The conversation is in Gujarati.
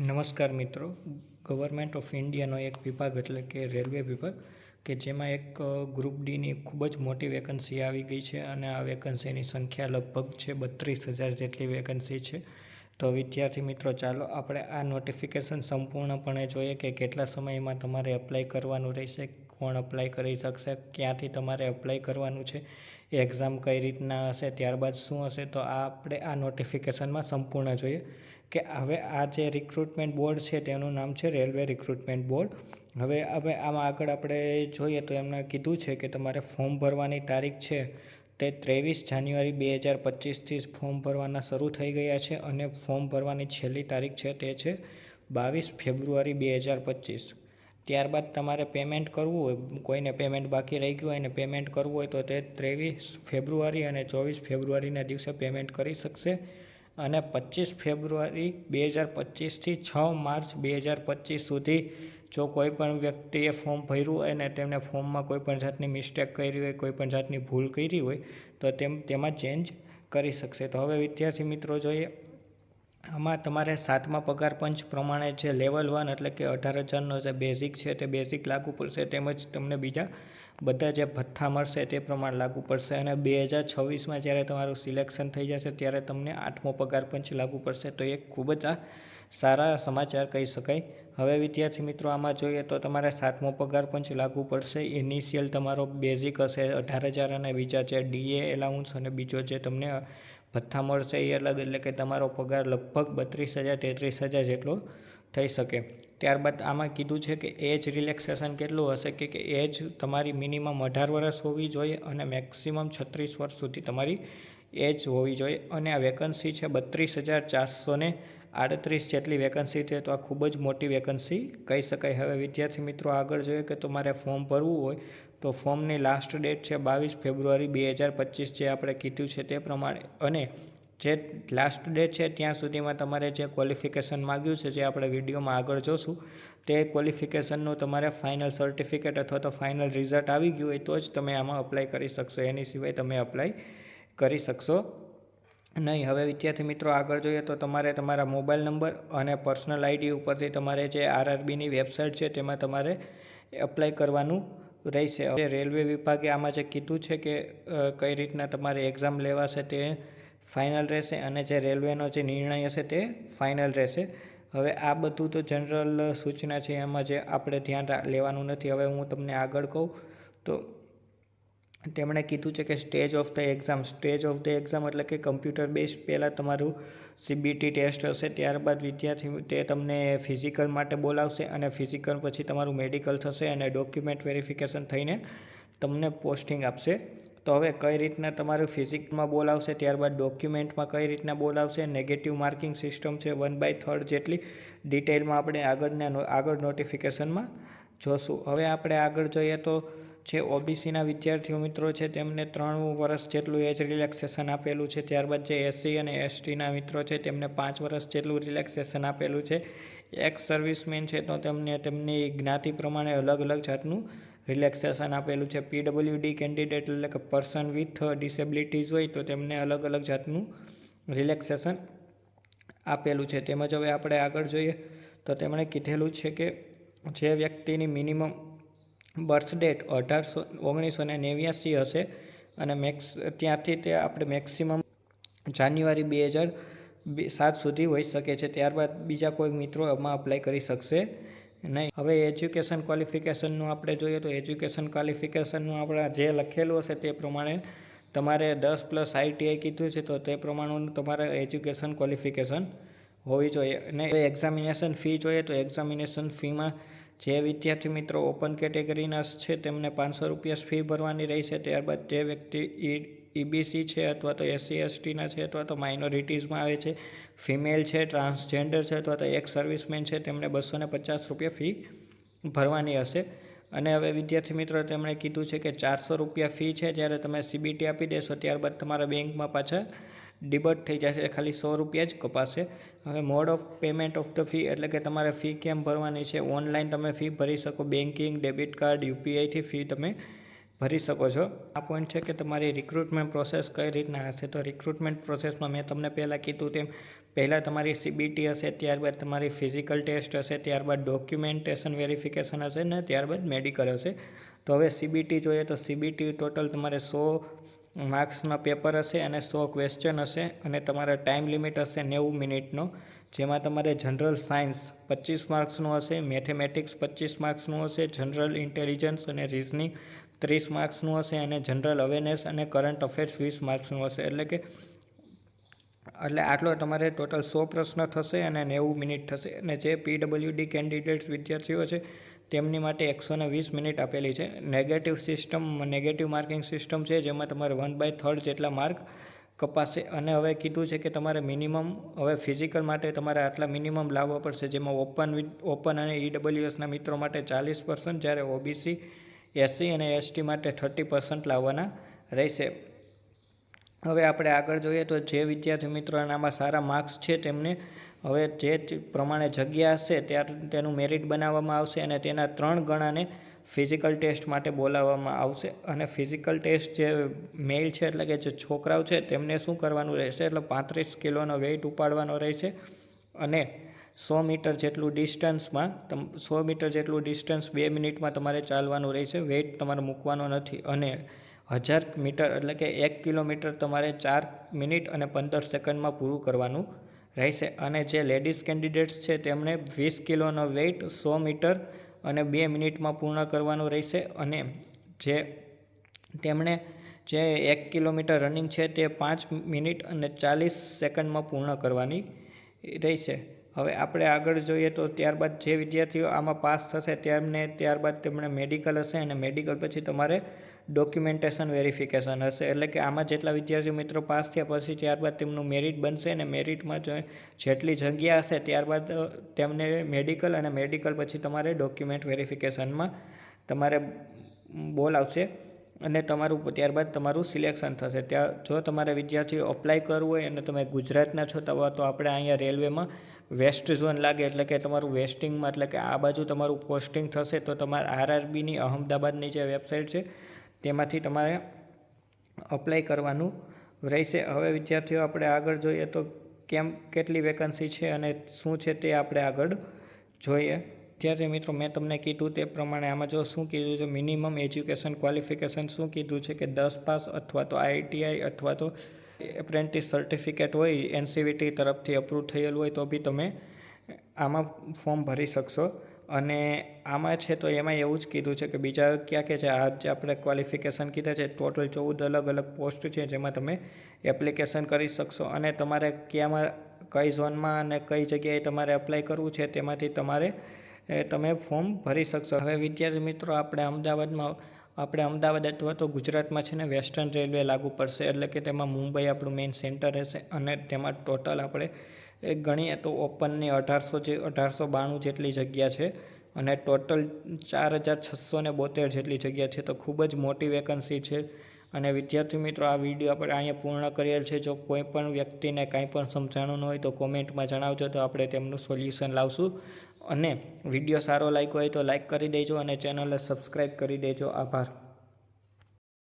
નમસ્કાર મિત્રો. ગવર્મેન્ટ ઓફ ઇન્ડિયાનો એક વિભાગ એટલે કે રેલવે વિભાગ, કે જેમાં એક ગ્રુપ ડીની ખૂબ જ મોટી વેકન્સી આવી ગઈ છે અને આ વેકન્સીની સંખ્યા લગભગ છે બત્રીસ હજાર જેટલી વેકન્સી છે. તો વિદ્યાર્થી મિત્રો, ચાલો આપણે આ નોટિફિકેશન સંપૂર્ણપણે જોઈએ કે કેટલા સમયમાં તમારે એપ્લાય કરવાનું રહેશે કોણ અપ્લાય કરી શકશે. ક્યાંથી તમારે અપ્લાય કરવાનું છે એક્ઝામ કઈ રીતના હશે, ત્યારબાદ શું હશે, તો આ આપણે આ નોટિફિકેશનમાં સંપૂર્ણ જોઈએ. કે હવે આ જે રિક્રુટમેન્ટ બોર્ડ છે, તેનું નામ છે રેલવે રિક્રુટમેન્ટ બોર્ડ હવે હવે આમાં આગળ આપણે જોઈએ તો એમણે કીધું છે કે તમારે ફોર્મ ભરવાની તારીખ છે, તે ત્રેવીસ જાન્યુઆરી બે હજાર પચીસથી ફોર્મ ભરવાના શરૂ થઈ ગયા છે અને ફોર્મ ભરવાની છેલ્લી તારીખ છે, તે છે બાવીસ ફેબ્રુઆરી બે હજાર પચીસ. ત્યારબાદ તમારે પેમેન્ટ કરવું હોય, કોઈને પેમેન્ટ બાકી રહી ગયું હોય અને પેમેન્ટ કરવું હોય, તો તે ત્રેવીસ ફેબ્રુઆરી અને ચોવીસ ફેબ્રુઆરીના દિવસે પેમેન્ટ કરી શકશે. અને પચીસ ફેબ્રુઆરી બે હજાર પચીસથી છ માર્ચ બે હજાર પચીસ સુધી જો કોઈ પણ વ્યક્તિએ ફોર્મ ભર્યું હોય અને તેમને ફોર્મમાં કોઈ પણ જાતની મિસ્ટેક કરી હોય, કોઈ પણ જાતની ભૂલ કરી હોય, તો તેમ, તેમાં ચેન્જ કરી શકશે. તો હવે વિદ્યાર્થી મિત્રો જોઈએ આમાં તમારે સાતમા પગાર પંચ પ્રમાણે જે લેવલ વન એટલે કે અઢાર હજારનો જે બેઝિક છે તે બેઝિક લાગુ પડશે તેમજ તમને બીજા બધા જે ભથ્થા મળશે તે પ્રમાણે લાગુ પડશે અને બે હજાર છવ્વીસમાં જ્યારે તમારું સિલેક્શન થઈ જશે ત્યારે તમને આઠમો પગાર પંચ લાગુ પડશે. તો એક ખૂબ જ આ સારા સમાચાર કહી શકાય. હવે વિદ્યાર્થી મિત્રો, આમાં જોઈએ તો તમારે સાતમો પગાર પંચ લાગુ પડશે. ઇનિશિયલ તમારો બેઝિક હશે અઢાર હજાર અને બીજા છે ડીએ એલાઉન્સ અને બીજો જે તમને ભથ્થા મળશે એ અલગ, એટલે કે તમારો પગાર લગભગ બત્રીસ હજાર, તેત્રીસ હજાર જેટલો થઈ શકે. ત્યારબાદ આમાં કીધું છે કે એજ રિલેક્સેશન કેટલું હશે કે કે એજ તમારી મિનિમમ અઢાર વર્ષ હોવી જોઈએ અને મેક્સિમમ છત્રીસ વર્ષ સુધી તમારી એજ હોવી જોઈએ. અને આ વેકન્સી છે બત્રીસ હજાર ચારસો ને આડત્રીસ જેટલી વેકન્સી છે, તો આ ખૂબ જ મોટી વેકન્સી કહી શકાય. હવે વિદ્યાર્થી મિત્રો આગળ જોઈએ કે તમારે ફોર્મ ભરવું હોય તો ફોર્મની લાસ્ટ ડેટ છે બાવીસ ફેબ્રુઆરી બે હજાર પચીસ જે આપણે કીધું છે તે પ્રમાણે. અને જે લાસ્ટ ડેટ છે ત્યાં સુધીમાં તમારે જે ક્વોલિફિકેશન માગ્યું છે જે આપણે વિડીયોમાં આગળ જોશું, તે ક્વોલિફિકેશનનું તમારે ફાઇનલ સર્ટિફિકેટ અથવા તો ફાઇનલ રિઝલ્ટ આવી ગયું હોય તો જ તમે આમાં અપ્લાય કરી શકશો. એની સિવાય તમે અપ્લાય કરી શકશો નહીં. હવે વિદ્યાર્થી મિત્રો આગળ જોઈએ તો તમારે તમારા મોબાઈલ નંબર અને પર્સનલ આઈડી ઉપરથી તમારે જે આરઆરબીની વેબસાઇટ છે તેમાં તમારે એપ્લાય કરવાનું રહેશે. હવે રેલવે વિભાગે આમાં જે કીધું છે કે કઈ રીતના તમારે એક્ઝામ લેવાશે તે ફાઇનલ રહેશે અને જે રેલવેનો જે નિર્ણય હશે તે ફાઇનલ રહેશે. હવે આ બધું તો જનરલ સૂચના છે, એમાં જે આપણે ધ્યાન લેવાનું નથી. હવે હું તમને આગળ કહું તો તેમણે કીધું છે કે stage of the exam stage of the exam એટલે કે કમ્પ્યુટર બેઝ પહેલાં તમારું સીબીટી ટેસ્ટ હશે, ત્યારબાદ વિદ્યાર્થી તે તમને ફિઝિકલ માટે બોલાવશે અને ફિઝિકલ પછી તમારું મેડિકલ થશે અને ડોક્યુમેન્ટ વેરિફિકેશન થઈને તમને પોસ્ટિંગ આપશે. તો હવે કઈ રીતના તમારું ફિઝિક્સમાં બોલાવશે, ત્યારબાદ ડોક્યુમેન્ટમાં કઈ રીતના બોલાવશે નેગેટિવ માર્કિંગ સિસ્ટમ છે વન બાય થર્ડ જેટલી ડિટેલમાં આપણે આગળના આગળ નોટિફિકેશનમાં જોશું. હવે આપણે આગળ જોઈએ તો જે ઓબીસીના વિદ્યાર્થીઓ મિત્રો છે, તેમને ત્રણ વર્ષ જેટલું એજ રિલેક્સેશન આપેલું છે, ત્યારબાદ જે એસસી અને એસટીના મિત્રો છે, તેમને પાંચ વર્ષ જેટલું રિલેક્સેશન આપેલું છે. એક્સ સર્વિસમેન છે, તો તેમને તેમની જ્ઞાતિ પ્રમાણે અલગ અલગ જાતનું રિલેક્સેશન આપેલું છે. પીડબ્લ્યુડી કેન્ડિડેટ એટલે કે પર્સન વિથ ડિસેબિલિટીઝ હોય, તો તેમને અલગ અલગ જાતનું રિલેક્સેશન આપેલું છે. તેમજ હવે આપણે આગળ જોઈએ, તો તેમણે કીધેલું છે કે જે વ્યક્તિની મિનિમમ બર્થ ડેટ અઢારસો, ઓગણીસો ને નેવ્યાસી હશે અને મેક્સ, ત્યાંથી તે આપણે મેક્સિમમ જાન્યુઆરી બે હજાર સાત સુધી હોઈ શકે છે. ત્યારબાદ બીજા કોઈ મિત્રો એમાં અપ્લાય કરી શકશે નહીં. હવે એજ્યુકેશન ક્વોલિફિકેશનનું આપણે જોઈએ તો એજ્યુકેશન ક્વોલિફિકેશનનું આપણે જે લખેલું હશે તે પ્રમાણે તમારે દસ પ્લસ આઈટીઆઈ કીધું છે તો તે પ્રમાણેનું તમારે એજ્યુકેશન ક્વોલિફિકેશન હોવી જોઈએ. અને એક્ઝામિનેશન ફી જોઈએ તો એક્ઝામિનેશન ફીમાં જે વિદ્યાર્થી મિત્રો ઓપન કેટેગરીના છે, તેમને પાંચસો રૂપિયા ફી ભરવાની રહેશે. ત્યારબાદ જે વ્યક્તિ ઈબીસી છે અથવા તો એસસી એસટીના છે અથવા તો માઇનોરિટીઝમાં આવે છે ફિમેલ છે ટ્રાન્સજેન્ડર છે અથવા તો એક સર્વિસમેન છે તેમણે બસો પચાસ રૂપિયા ફી ભરવાની હશે. અને હવે વિદ્યાર્થી મિત્રો, તેમણે કીધું છે કે ચારસો રૂપિયા ફી છે. જ્યારે તમે સીબીટી આપી દેશો, ત્યારબાદ તમારા બેંકમાં પાછા ડિબટ થઈ જશે ખાલી સો રૂપિયા જ કપાશે. હવે mode of payment of the fee એટલે કે તમારે ફી કેમ ભરવાની છે, ઓનલાઈન તમે ફી ભરી શકો બેન્કિંગ ડેબિટ કાર્ડ યુપીઆઈથી ફી તમે ભરી શકો છો. આ પોઈન્ટ છે કે તમારી રિક્રુટમેન્ટ પ્રોસેસ કઈ રીતના હશે? તો રિક્રુટમેન્ટ પ્રોસેસમાં મેં તમને પહેલાં કીધું તેમ, પહેલાં તમારી સીબીટી હશે, ત્યારબાદ તમારી ફિઝિકલ ટેસ્ટ હશે, ત્યારબાદ ડોક્યુમેન્ટેશન વેરિફિકેશન હશે ને ત્યારબાદ મેડિકલ હશે. તો હવે સીબીટી જોઈએ તો સીબીટી ટોટલ તમારે સો માર્ક્સના પેપર હશે અને સો ક્વેશ્ચન હશે અને તમારા ટાઈમ લિમિટ હશે નેવું મિનિટનો, જેમાં તમારે જનરલ સાયન્સ પચીસ માર્ક્સનું હશે મેથેમેટિક્સ પચીસ માર્ક્સનું હશે જનરલ ઇન્ટેલિજન્સ અને રિઝનિંગ ત્રીસ માર્ક્સનું હશે અને જનરલ અવેરનેસ અને કરંટ અફેર્સ વીસ માર્ક્સનું હશે. એટલે કે, એટલે આટલો તમારે ટોટલ સો પ્રશ્ન થશે અને નેવું મિનિટ થશે. અને જે પીડબ્લ્યુડી કેન્ડિડેટ્સ વિદ્યાર્થીઓ છે તેમની માટે એકસો ને વીસ મિનિટ આપેલી છે. Negative system negative marking system છે, જેમાં તમારે વન બાય થર્ડ જેટલા માર્ક કપાશે. અને હવે કીધું છે કે તમારે મિનિમમ હવે ફિઝિકલ માટે તમારે આટલા મિનિમમ લાવવા પડશે, જેમાં ઓપન ઓપન અને ઈડબ્લ્યુએસના મિત્રો માટે ચાલીસ પર્સન્ટ જ્યારે ઓબીસી એસસી અને એસટી માટે થર્ટી પર્સન્ટ લાવવાના રહેશે. હવે આપણે આગળ જોઈએ તો જે વિદ્યાર્થી મિત્રોનામાં સારા માર્ક્સ છે તેમને હવે જે પ્રમાણે જગ્યા હશે ત્યાર તેનું મેરિટ બનાવવામાં આવશે અને તેના ત્રણ ગણાને ફિઝિકલ ટેસ્ટ માટે બોલાવવામાં આવશે. અને ફિઝિકલ ટેસ્ટ જે મેલ છે એટલે કે જે છોકરાઓ છે તેમને શું કરવાનું રહેશે? એટલે પાંત્રીસ કિલોનો વેઇટ ઉપાડવાનો રહેશે અને સો મીટર જેટલું ડિસ્ટન્સમાં તમ, સો મીટર જેટલું ડિસ્ટન્સ બે મિનિટમાં તમારે ચાલવાનું રહેશે. વેઇટ તમારે મૂકવાનો નથી. અને હજાર મીટર એટલે કે એક કિલોમીટર તમારે ચાર મિનિટ અને પંદર સેકન્ડમાં પૂરું કરવાનું રહેશે. અને જે લેડીઝ કેન્ડિડેટ્સ છે તેમણે વીસ કિલોનો વેઇટ સો મીટર અને બે મિનિટમાં પૂર્ણ કરવાનું રહેશે. અને જે તેમણે જે એક કિલોમીટર રનિંગ છે તે પાંચ મિનિટ અને ચાલીસ સેકન્ડમાં પૂર્ણ કરવાની રહેશે. હવે આપણે આગળ જોઈએ તો ત્યારબાદ જે વિદ્યાર્થીઓ આમાં પાસ થશે તેમને ત્યારબાદ તેમણે મેડિકલ હશે અને મેડિકલ પછી તમારે ડોક્યુમેન્ટેશન વેરિફિકેશન હશે. એટલે કે આમાં જેટલા વિદ્યાર્થી મિત્રો પાસ થયા પછી ત્યારબાદ તેમનું મેરિટ બનશે અને મેરિટમાં જેટલી જગ્યા હશે ત્યારબાદ તેમને મેડિકલ અને મેડિકલ પછી તમારે ડોક્યુમેન્ટ વેરિફિકેશનમાં તમારે બોલાવશે અને તમારું ત્યારબાદ તમારું સિલેક્શન થશે. ત્યાં જો તમારે વિદ્યાર્થીઓ અપ્લાય કરવું હોય અને તમે ગુજરાતના છો તો આપણે અહીંયા રેલવેમાં વેસ્ટ ઝોન લાગે. એટલે કે તમારું વેસ્ટિંગમાં એટલે કે આ બાજુ તમારું પોસ્ટિંગ થશે તો તમારે આરઆરબીની અહમદાબાદની જે વેબસાઇટ છે તેમાંથી તમારે અપ્લાય કરવાનું રહેશે. હવે વિદ્યાર્થીઓ, આપણે આગળ જોઈએ તો કેમ, કેટલી વેકન્સી છે અને શું છે તે આપણે આગળ જોઈએ. ત્યારે મિત્રો, મેં તમને કીધું તે પ્રમાણે આમાં જો શું કીધું છે મિનિમમ એજ્યુકેશન ક્વોલિફિકેશન શું કીધું છે કે દસ પાસ અથવા તો આઈટીઆઈ અથવા તો એપ્રેન્ટિસ સર્ટિફિકેટ હોય એનસીવીટી તરફથી અપ્રૂવ થયેલું હોય તો બી તમે આમાં ફોર્મ ભરી શકશો. અને આમાં છે તો એમાં એવું જ કીધું છે કે બીજા ક્યાં કે છે? આ જે આપણે ક્વોલિફિકેશન કીધા છે ટોટલ ચૌદ અલગ અલગ પોસ્ટ છે જેમાં તમે એપ્લિકેશન કરી શકશો અને તમારે ક્યાંમાં, કઈ ઝોનમાં અને કઈ જગ્યાએ તમારે અપ્લાય કરવું છે તેમાંથી તમારે તમે ફોર્મ ભરી શકશો. હવે વિદ્યાર્થી મિત્રો, આપણે અમદાવાદમાં, આપણે અમદાવાદ અથવા તો ગુજરાતમાં છે ને વેસ્ટર્ન રેલવે લાગુ પડશે એટલે કે તેમાં મુંબઈ આપણું મેઇન સેન્ટર રહેશે અને તેમાં ટોટલ આપણે ગણીએ તો ઓપનની અઢારસો જે અઢારસો બાણું જેટલી જગ્યા છે અને ટોટલ ચાર હજાર છસો ને બોતેર જેટલી જગ્યા છે તો ખૂબ જ મોટી વેકન્સી છે. અને વિદ્યાર્થી મિત્રો, આ વીડિયો આપણે અહીંયા પૂર્ણ કરેલ છે. જો કોઈ પણ વ્યક્તિને કાંઈ પણ સમજાણું હોય તો કોમેન્ટમાં જણાવજો, તો આપણે તેમનું સોલ્યુશન લાવશું. અને વીડિયો સારો લાગ્યો હોય તો લાઈક કરી દેજો અને ચેનલને સબસ્ક્રાઈબ કરી દેજો. આભાર.